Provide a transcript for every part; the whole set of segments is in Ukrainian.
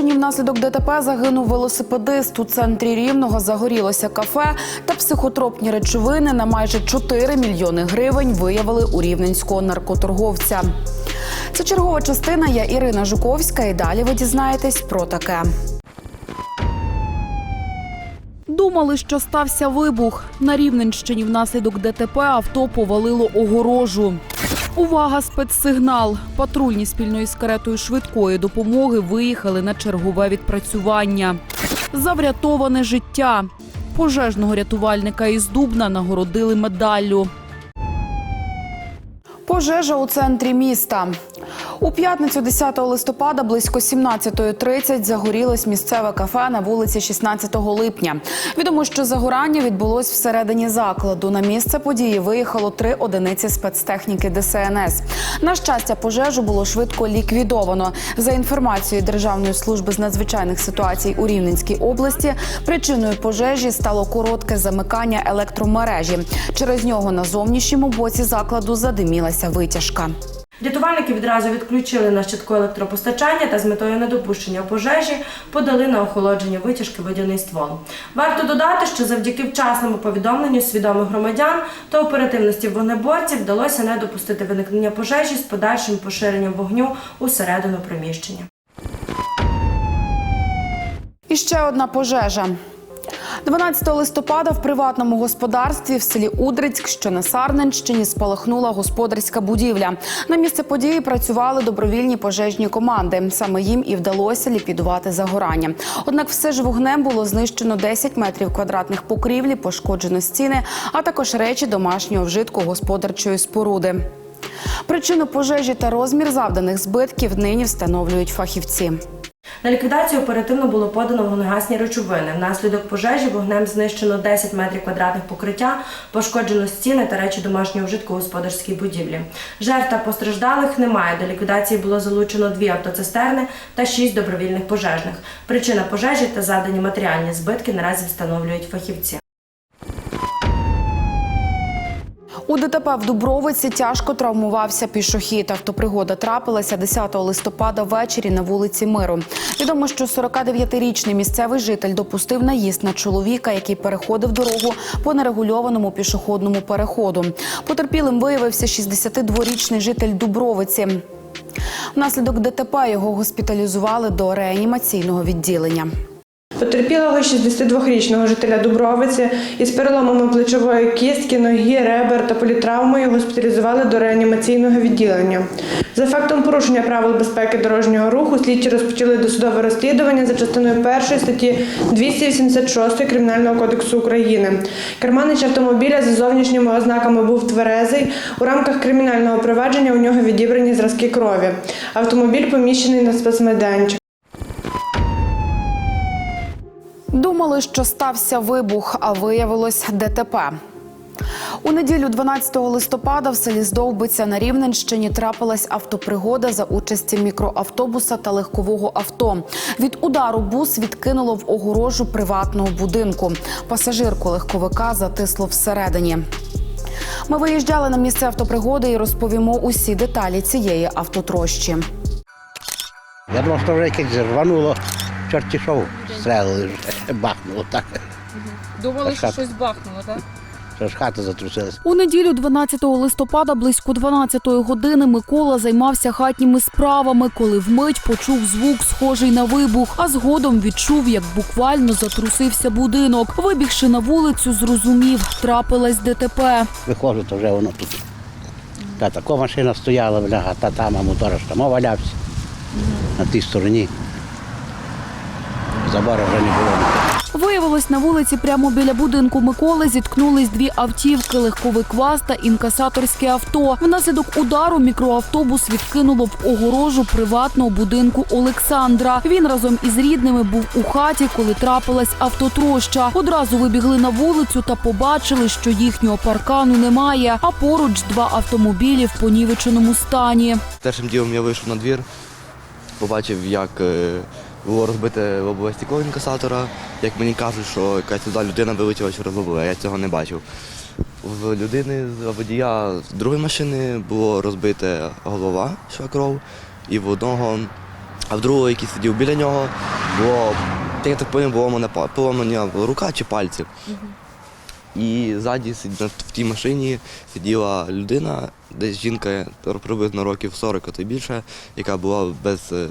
Рівненщині внаслідок ДТП загинув велосипедист. У центрі Рівного загорілося кафе та психотропні речовини на майже 4 мільйони гривень виявили у рівненського наркоторговця. Це чергова частина. Я Ірина Жуковська. І далі ви дізнаєтесь про таке. Думали, що стався вибух. На Рівненщині внаслідок ДТП авто повалило огорожу. Увага, спецсигнал. Патрульні спільно із каретою швидкої допомоги виїхали на чергове відпрацювання. За врятоване життя. Пожежного рятувальника із Дубна нагородили медаллю. Пожежа у центрі міста. У п'ятницю 10 листопада близько 17.30 загорілось місцеве кафе на вулиці 16 липня. Відомо, що загорання відбулось всередині закладу. На місце події виїхало три одиниці спецтехніки ДСНС. На щастя, пожежу було швидко ліквідовано. За інформацією Державної служби з надзвичайних ситуацій у Рівненській області, причиною пожежі стало коротке замикання електромережі. Через нього на зовнішньому боці закладу задимілася витяжка. Рятувальники відразу відключили на щитку електропостачання та з метою недопущення пожежі подали на охолодження витяжки водяний ствол. Варто додати, що завдяки вчасному повідомленню свідомих громадян та оперативності вогнеборців вдалося не допустити виникнення пожежі з подальшим поширенням вогню усередину приміщення. І ще одна пожежа. 12 листопада в приватному господарстві в селі Удрицьк, що на Сарненщині, спалахнула господарська будівля. На місце події працювали добровільні пожежні команди. Саме їм і вдалося ліквідувати загорання. Однак все ж вогнем було знищено 10 метрів квадратних покрівлі, пошкоджено стіни, а також речі домашнього вжитку господарчої споруди. Причину пожежі та розмір завданих збитків нині встановлюють фахівці. На ліквідацію оперативно було подано вогнегасні речовини. Внаслідок пожежі вогнем знищено 10 метрів квадратних покриття, пошкоджено стіни та речі домашнього вжитку господарській будівлі. Жертв та постраждалих немає. До ліквідації було залучено дві автоцистерни та шість добровільних пожежних. Причина пожежі та задані матеріальні збитки наразі встановлюють фахівці. У ДТП в Дубровиці тяжко травмувався пішохід. Автопригода трапилася 10 листопада ввечері на вулиці Миру. Відомо, що 49-річний місцевий житель допустив наїзд на чоловіка, який переходив дорогу по нерегульованому пішохідному переходу. Потерпілим виявився 62-річний житель Дубровиці. Внаслідок ДТП його госпіталізували до реанімаційного відділення. Потерпілого 62-річного жителя Дубровиці із переломами плечової кістки, ноги, ребер та політравмою госпіталізували до реанімаційного відділення. За фактом порушення правил безпеки дорожнього руху слідчі розпочали досудове розслідування за частиною 1 статті 286 Кримінального кодексу України. Керманич автомобіля за зовнішніми ознаками був тверезий. У рамках кримінального провадження у нього відібрані зразки крові. Автомобіль поміщений на спецмайданчик. Думали, що стався вибух, а виявилось ДТП. У неділю 12 листопада в селі Здовбиця на Рівненщині трапилась автопригода за участі мікроавтобуса та легкового авто. Від удару бус відкинуло в огорожу приватного будинку. Пасажирку легковика затисло всередині. Ми виїжджали на місце автопригоди і розповімо усі деталі цієї автотрощі. Я думав, що вже якесь рвануло, чорті шоу, стрелили бахнуло так. Думали, що щось бахнуло, так? Що ж хата затрусилась. У неділю 12 листопада близько 12 години Микола займався хатніми справами, коли вмить почув звук, схожий на вибух, а згодом відчув, як буквально затрусився будинок. Вибігши на вулицю, зрозумів, трапилась ДТП. Виходжу, то вже воно тут. Та така машина стояла, бляга, та там, а мотор ж там валявся на тій стороні. Забора вже не було. Виявилось, на вулиці прямо біля будинку Миколи зіткнулись дві автівки: легковик ВАЗ та інкасаторське авто. Внаслідок удару мікроавтобус відкинуло в огорожу приватного будинку Олександра. Він разом із рідними був у хаті, коли трапилась автотроща. Одразу вибігли на вулицю та побачили, що їхнього паркану немає. А поруч два автомобілі в понівеченому стані. Першим ділом я вийшов на двір, побачив, як е, було розбите лобове стекло інкасатора. Як мені кажуть, що якась туди людина вилетіла через лобове, я цього не бачив. В людини з водія з другої машини було розбите голова, що кров, і в одного а в другого, який сидів біля нього, було, я так поняв, було мене поламана рука чи пальці. І ззаді в тій машині сиділа людина, десь жінка приблизно років 40, а то й більше, яка була без е,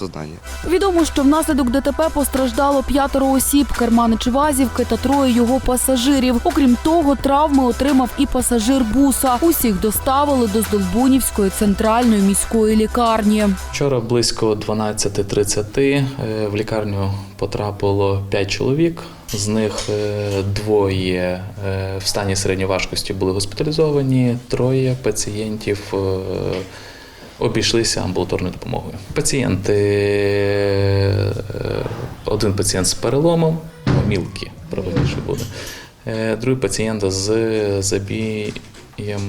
сознання. Відомо, що внаслідок ДТП постраждало п'ятеро осіб, керманич Вазівки та троє його пасажирів. Окрім того, травми отримав і пасажир буса. Усіх доставили до Здолбунівської центральної міської лікарні. Вчора близько 12.30 е, в лікарню потрапило 5 чоловік. З них е, двоє е, в стані середньої важкості були госпіталізовані, троє пацієнтів обійшлися амбулаторною допомогою. Пацієнти, е, один пацієнт з переломом, мілкі, правильніше буде. Другий пацієнт з забієм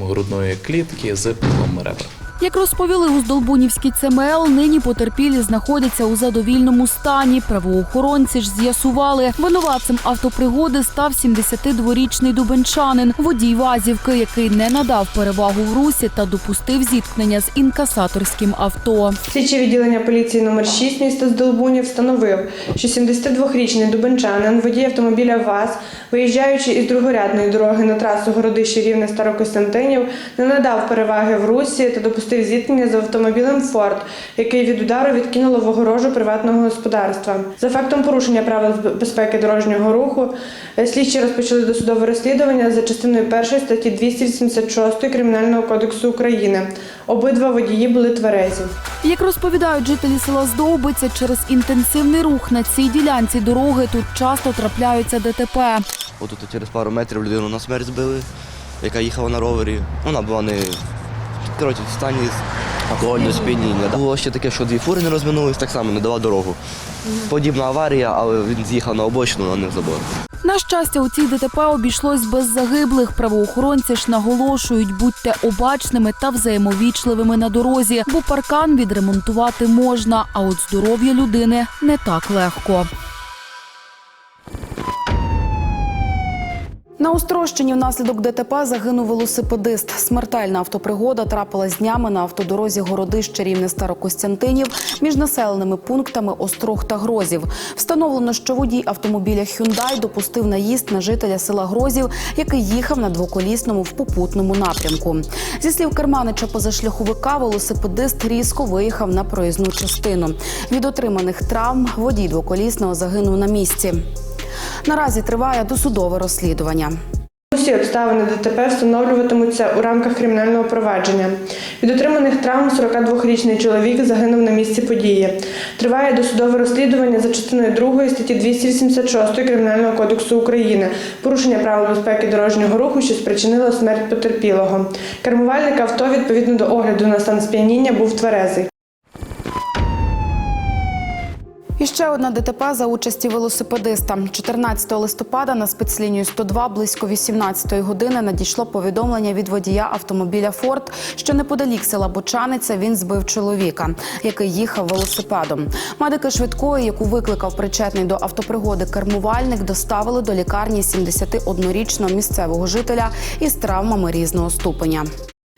грудної клітки з переломом ребер. Як розповіли у Здолбунівській ЦМЛ, нині потерпілі знаходяться у задовільному стані. Правоохоронці ж з'ясували, винуватцем автопригоди став 72-річний дубенчанин, водій Вазівки, який не надав перевагу в русі та допустив зіткнення з інкасаторським авто. Слідче відділення поліції номер 6 міста Здолбунів встановив, що 72-річний дубенчанин, водій автомобіля ВАЗ, виїжджаючи із другорядної дороги на трасу Городище Рівне Старокостянтинів, не надав переваги в русі та допустив зіткнення з автомобілем Форд, який від удару відкинуло в огорожу приватного господарства. За фактом порушення правил безпеки дорожнього руху, е, слідчі розпочали досудове розслідування за частиною 1 статті 286 Кримінального кодексу України. Обидва водії були тверезі. Як розповідають жителі села Здовбиця, через інтенсивний рух на цій ділянці дороги тут часто трапляються ДТП. Отут через пару метрів людину на смерть збили, яка їхала на ровері. Вона була не коротше, в стані алкогольного сп'яніння. Було ще таке, що дві фури не розминулись, так само не дала дорогу. Подібна аварія, але він з'їхав на обочину, а не в забор. На щастя, у цій ДТП обійшлось без загиблих. Правоохоронці ж наголошують, будьте обачними та взаємовічливими на дорозі, бо паркан відремонтувати можна, а от здоров'я людини не так легко. На Острощині внаслідок ДТП загинув велосипедист. Смертельна автопригода трапилась днями на автодорозі Городище Рівне Старокостянтинів між населеними пунктами Острог та Грозів. Встановлено, що водій автомобіля Hyundai допустив наїзд на жителя села Грозів, який їхав на двоколісному в попутному напрямку. Зі слів керманича позашляховика, велосипедист різко виїхав на проїзну частину. Від отриманих травм водій двоколісного загинув на місці. Наразі триває досудове розслідування. Усі обставини ДТП встановлюватимуться у рамках кримінального провадження. Від отриманих травм 42-річний чоловік загинув на місці події. Триває досудове розслідування за частиною 2 статті 286 Кримінального кодексу України. Порушення правил безпеки дорожнього руху, що спричинило смерть потерпілого. Кермувальник авто відповідно до огляду на стан сп'яніння був тверезий. І ще одна ДТП за участі велосипедиста. 14 листопада на спецлінію 102 близько 18 години надійшло повідомлення від водія автомобіля Форд, що неподалік села Бочаниця він збив чоловіка, який їхав велосипедом. Медики швидкої, яку викликав причетний до автопригоди кермувальник, доставили до лікарні 71-річного місцевого жителя із травмами різного ступеня.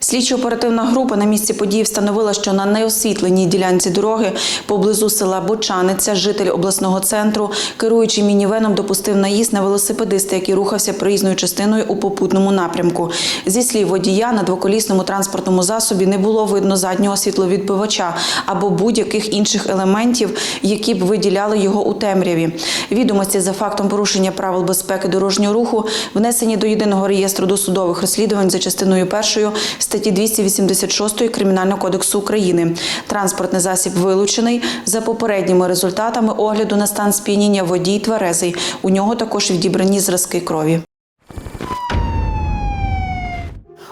Слідчо-оперативна група на місці події встановила, що на неосвітленій ділянці дороги поблизу села Бочаниця житель обласного центру, керуючи мінівеном, допустив наїзд на велосипедиста, який рухався проїзною частиною у попутному напрямку. Зі слів водія на двоколісному транспортному засобі не було видно заднього світловідбивача або будь-яких інших елементів, які б виділяли його у темряві. Відомості за фактом порушення правил безпеки дорожнього руху внесені до єдиного реєстру досудових розслідувань за частиною першою статті 286 Кримінального кодексу України. Транспортний засіб вилучений за попередніми результатами огляду на стан сп'яніння водій тверезий. У нього також відібрані зразки крові.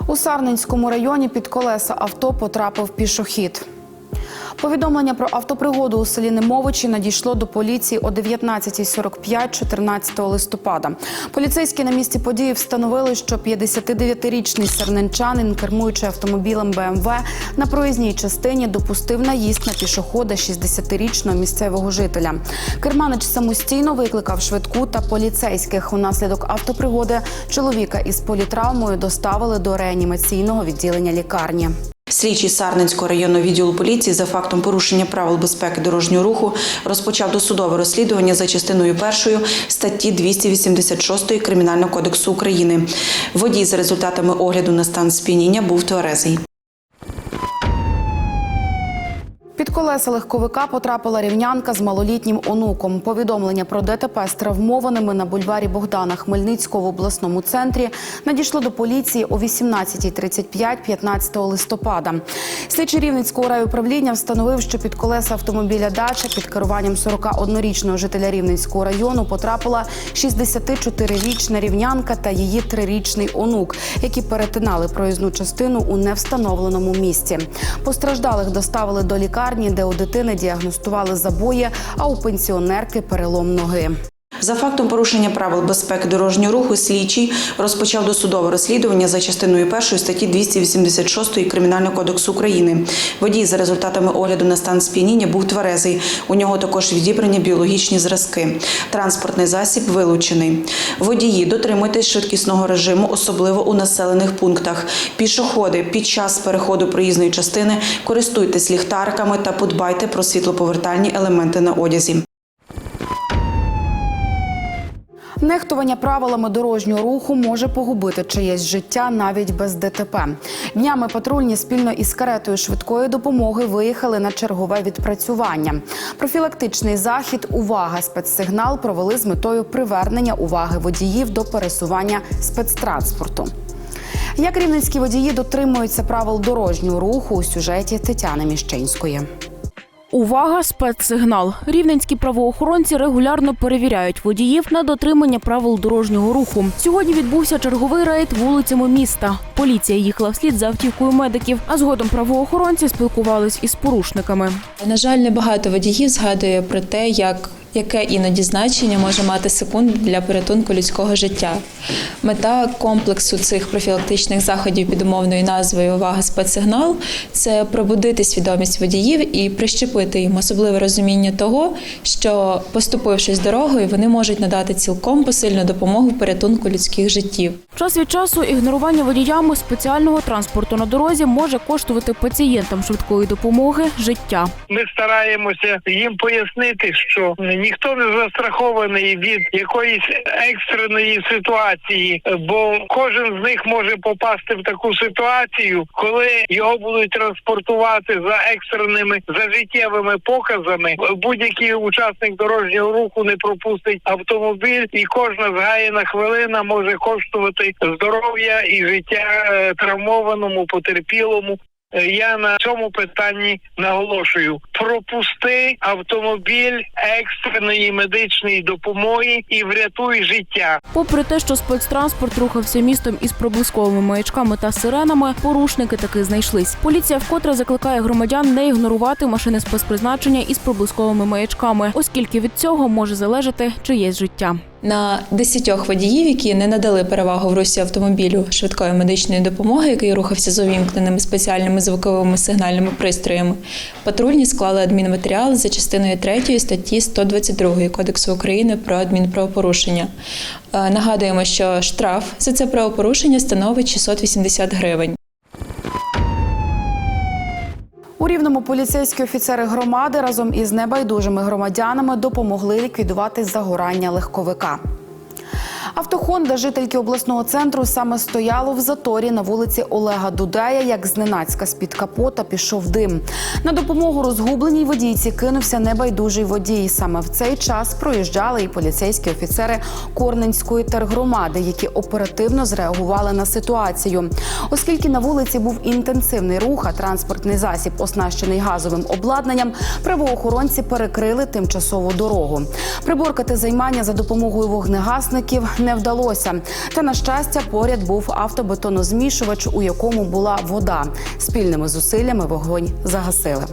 У Сарненському районі під колеса авто потрапив пішохід. Повідомлення про автопригоду у селі Немовичі надійшло до поліції о 19.45 14 листопада. Поліцейські на місці події встановили, що 59-річний серненчанин, кермуючи автомобілем БМВ, на проїзній частині допустив наїзд на пішохода 60-річного місцевого жителя. Керманич самостійно викликав швидку та поліцейських. Унаслідок автопригоди чоловіка із політравмою доставили до реанімаційного відділення лікарні. Слідчий Сарненського районного відділу поліції за фактом порушення правил безпеки дорожнього руху розпочав досудове розслідування за частиною першою статті 286 Кримінального кодексу України. Водій за результатами огляду на стан сп'яніння був тверезий. Під колеса легковика потрапила рівнянка з малолітнім онуком. Повідомлення про ДТП з травмованими на бульварі Богдана Хмельницького в обласному центрі надійшло до поліції о 18.35 15 листопада. Слідчий Рівненського райуправління встановив, що під колеса автомобіля Дача під керуванням 41-річного жителя Рівненського району потрапила 64-річна рівнянка та її трирічний онук, які перетинали проїзну частину у невстановленому місці. Постраждалих доставили до лікарні, де у дитини діагностували забої, а у пенсіонерки перелом ноги. За фактом порушення правил безпеки дорожнього руху слідчий розпочав досудове розслідування за частиною першої статті 286 Кримінального кодексу України. Водій за результатами огляду на стан сп'яніння був тверезий. У нього також відібрані біологічні зразки. Транспортний засіб вилучений. Водії дотримуйтесь швидкісного режиму, особливо у населених пунктах. Пішоходи під час переходу проїзної частини користуйтесь ліхтариками та подбайте про світлоповертальні елементи на одязі. Нехтування правилами дорожнього руху може погубити чиєсь життя навіть без ДТП. Днями патрульні спільно із каретою швидкої допомоги виїхали на чергове відпрацювання. Профілактичний захід Увага спецсигнал провели з метою привернення уваги водіїв до пересування спецтранспорту. Як рівненські водії дотримуються правил дорожнього руху у сюжеті Тетяни Міщинської. Увага, спецсигнал. Рівненські правоохоронці регулярно перевіряють водіїв на дотримання правил дорожнього руху. Сьогодні відбувся черговий рейд вулицями міста. Поліція їхала вслід за автівкою медиків, а згодом правоохоронці спілкувались із порушниками. На жаль, небагато водіїв згадує про те, як яке іноді значення може мати секунда для порятунку людського життя. Мета комплексу цих профілактичних заходів під умовною назвою Увага спецсигнал це пробудити свідомість водіїв і прищепити їм особливе розуміння того, що поступившись дорогою, вони можуть надати цілком посильну допомогу в порятунку людських життів. Час від часу ігнорування водіями спеціального транспорту на дорозі може коштувати пацієнтам швидкої допомоги життя. Ми стараємося їм пояснити, що ніхто не застрахований від якоїсь екстреної ситуації, бо кожен з них може попасти в таку ситуацію, коли його будуть транспортувати за екстреними за життєвими показами. Будь-який учасник дорожнього руху не пропустить автомобіль, і кожна згаяна хвилина може коштувати здоров'я і життя е, травмованому, потерпілому. Е, Я на цьому питанні наголошую: пропусти автомобіль екстреної медичної допомоги і врятуй життя. Попри те, що спецтранспорт рухався містом із проблисковими маячками та сиренами, порушники таки знайшлись. Поліція вкотре закликає громадян не ігнорувати машини спецпризначення із проблисковими маячками, оскільки від цього може залежати чиєсь життя. На десятьох водіїв, які не надали перевагу в русі автомобілю швидкої медичної допомоги, який рухався з увімкненими спеціальними звуковими сигнальними пристроями, патрульні склали адмінматеріал за частиною 3 статті 122 Кодексу України про адмінправопорушення. Е, Нагадуємо, що штраф за це правопорушення становить 680 гривень. У рівному поліцейські офіцери громади разом із небайдужими громадянами допомогли ліквідувати загорання легковика. Авто «Хонда» жительки обласного центру саме стояло в заторі на вулиці Олега Дудея, як зненацька з-під капота пішов дим. На допомогу розгубленій водійці кинувся небайдужий водій. Саме в цей час проїжджали і поліцейські офіцери Корненської тергромади, які оперативно зреагували на ситуацію. Оскільки на вулиці був інтенсивний рух, а транспортний засіб, оснащений газовим обладнанням, правоохоронці перекрили тимчасову дорогу. Приборкати займання за допомогою вогнегасників не вдалося. Та на щастя, поряд був автобетонозмішувач, у якому була вода. Спільними зусиллями вогонь загасили.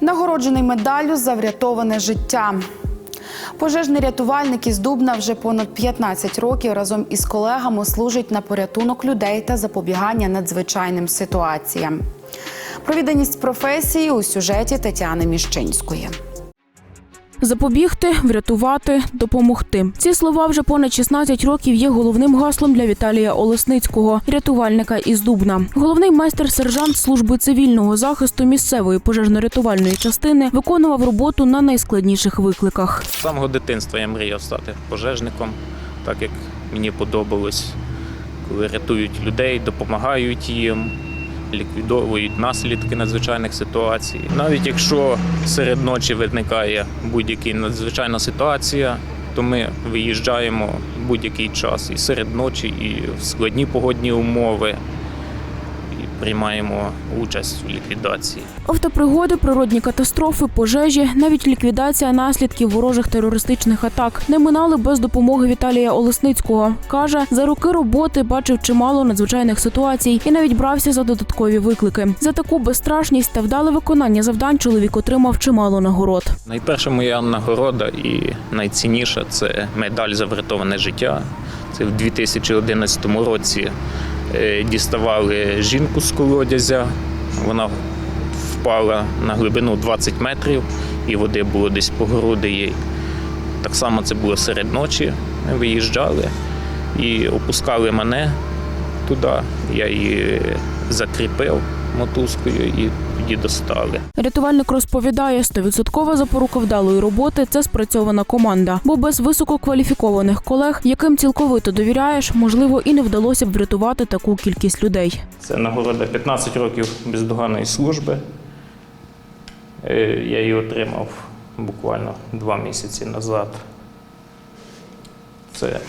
Нагороджений медаллю за врятоване життя. Пожежний рятувальник із Дубна вже понад 15 років разом із колегами служить на порятунок людей та запобігання надзвичайним Запобігти, врятувати, допомогти. Ці слова вже понад 16 років є головним гаслом для Віталія Олесницького, рятувальника із Дубна. Головний майстер-сержант служби цивільного захисту місцевої пожежно-рятувальної частини виконував роботу на найскладніших викликах. З самого дитинства я мріяв стати пожежником, так як мені подобалось, коли рятують людей, допомагають їм, ліквідовують наслідки надзвичайних ситуацій. Навіть якщо серед ночі виникає будь-яка надзвичайна ситуація, то ми виїжджаємо будь-який час і серед ночі, і в складні погодні умови, приймаємо участь у ліквідації. Автопригоди, природні катастрофи, пожежі, навіть ліквідація наслідків ворожих терористичних атак не минали без допомоги Віталія Олесницького. каже, за роки роботи бачив чимало надзвичайних ситуацій і навіть брався за додаткові виклики. За таку безстрашність та вдале виконання завдань чоловік отримав чимало нагород. Найперша моя нагорода і найцінніша це медаль за врятоване життя. Це в 2011 році діставали жінку з колодязя. Вона впала на глибину 20 метрів, і води було десь по груди їй. Так само це було серед ночі. Ми виїжджали і опускали мене туди. Я її закріпив мотузкою і тоді достали. Рятувальник розповідає, стовідсоткова запорука вдалої роботи це спрацьована команда. Бо без висококваліфікованих колег, яким цілковито довіряєш, можливо, і не вдалося б врятувати таку кількість людей. Це нагорода 15 років бездоганної служби. Е, Я її отримав буквально два місяці назад. Це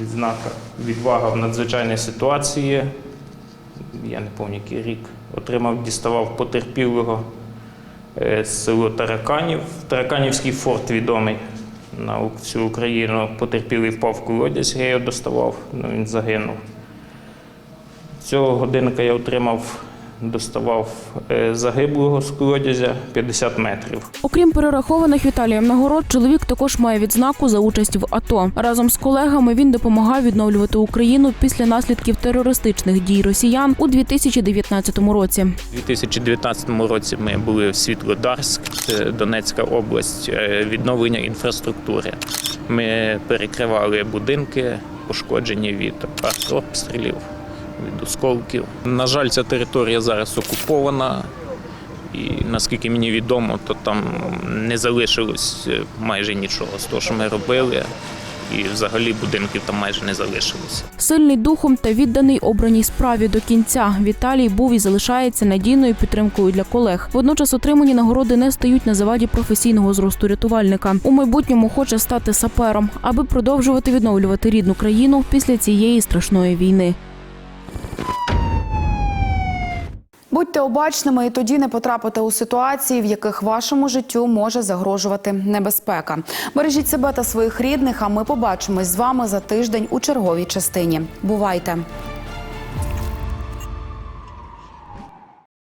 відзнака відвага в надзвичайній ситуації. Я не пам'ятаю, який рік. Отримав, діставав потерпілого е, з село Тараканів. Тараканівський форт відомий на всю Україну. Потерпілий впав в колодязь, я його доставав, ну, він загинув. Цього годинника я отримав, доставав е, загиблого з колодязя 50 метрів. Окрім перерахованих Віталієм нагород, чоловік також має відзнаку за участь в АТО. Разом з колегами він допомагав відновлювати Україну після наслідків терористичних дій росіян у 2019 році. У 2019 році ми були в Світлодарськ, Донецька область, е, відновлення інфраструктури. Ми перекривали будинки, пошкоджені від артобстрілів, від осколків. На жаль, ця територія зараз окупована. І наскільки мені відомо, то там не залишилось е, майже нічого з того, що ми робили. І взагалі будинків там майже не залишилося. Сильний духом та відданий обраній справі до кінця. Віталій був і залишається надійною підтримкою для колег. Водночас отримані нагороди не стають на заваді професійного зросту рятувальника. У майбутньому хоче стати сапером, аби продовжувати відновлювати рідну країну після цієї страшної війни. Будьте обачними і тоді не потрапите у ситуації, в яких вашому життю може загрожувати небезпека. Бережіть себе та своїх рідних. А ми побачимось з вами за тиждень у черговій частині. Бувайте!